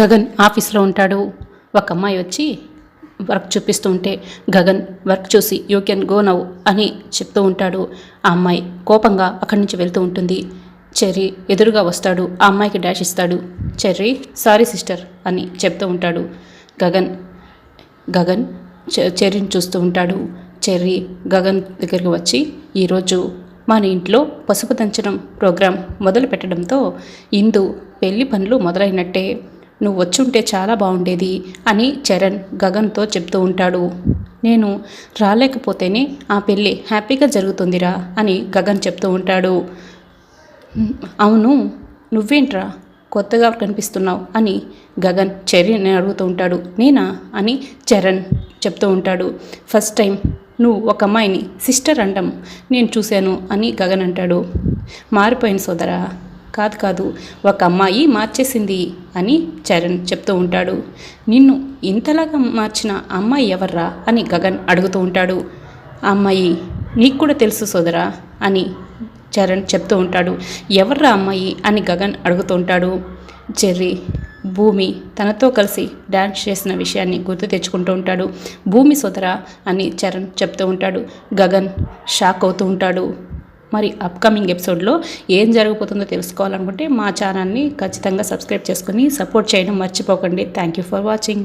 గగన్ ఆఫీస్లో ఉంటాడు. ఒక అమ్మాయి వచ్చి వర్క్ చూపిస్తూ ఉంటే గగన్ వర్క్ చూసి యూ కెన్ గో నవ్ అని చెప్తూ ఉంటాడు. ఆ అమ్మాయి కోపంగా అక్కడి నుంచి వెళ్తూ ఉంటుంది. చెర్రీ ఎదురుగా వస్తాడు. ఆ అమ్మాయికి డాష్ ఇస్తాడు. చెర్రీ సారీ సిస్టర్ అని చెప్తూ ఉంటాడు. గగన్ గగన్ చె- చెర్రీని చూస్తూ ఉంటాడు. చెర్రీ గగన్ దగ్గరికి వచ్చి ఈరోజు మన ఇంట్లో పసుపు దంచడం ప్రోగ్రాం మొదలు పెట్టడంతో ఇందు పెళ్ళి పనులు మొదలైనట్టే. నువ్వు వచ్చుంటే చాలా బాగుండేది అని చరణ్ గగన్తో చెప్తూ ఉంటాడు. నేను రాలేకపోతేనే ఆ పెళ్ళి హ్యాపీగా జరుగుతుందిరా అని గగన్ చెప్తూ ఉంటాడు. అవును నువ్వేంట్రా కొత్తగా కనిపిస్తున్నావు అని గగన్ చరణ్ అడుగుతూ ఉంటాడు. నేనా అని చరణ్ చెప్తూ ఉంటాడు. ఫస్ట్ టైం నువ్వు ఒక అమ్మాయిని సిస్టర్ అండం నేను చూశాను అని గగన్ అంటాడు. మారిపోయిన సోదరా. కాదు కాదు ఒక అమ్మాయి మార్చేసింది అని చరణ్ చెప్తూ ఉంటాడు. నిన్ను ఇంతలాగా మార్చిన అమ్మాయి ఎవర్రా అని గగన్ అడుగుతూ ఉంటాడు. ఆ అమ్మాయి నీకు కూడా తెలుసు సోదరా అని చరణ్ చెప్తూ ఉంటాడు. ఎవర్రా అమ్మాయి అని గగన్ అడుగుతూ ఉంటాడు. చెర్రీ భూమి తనతో కలిసి డ్యాన్స్ చేసిన విషయాన్ని గుర్తు తెచ్చుకుంటూ ఉంటాడు. భూమి సోదరా అని చరణ్ చెప్తూ ఉంటాడు. గగన్ షాక్ అవుతూ ఉంటాడు. మరి అప్కమింగ్ ఎపిసోడ్లో ఏం జరగబోతుందో తెలుసుకోవాలనుకుంటే మా ఛానల్ని ఖచ్చితంగా సబ్స్క్రైబ్ చేసుకుని సపోర్ట్ చేయడం మర్చిపోకండి. Thank you for watching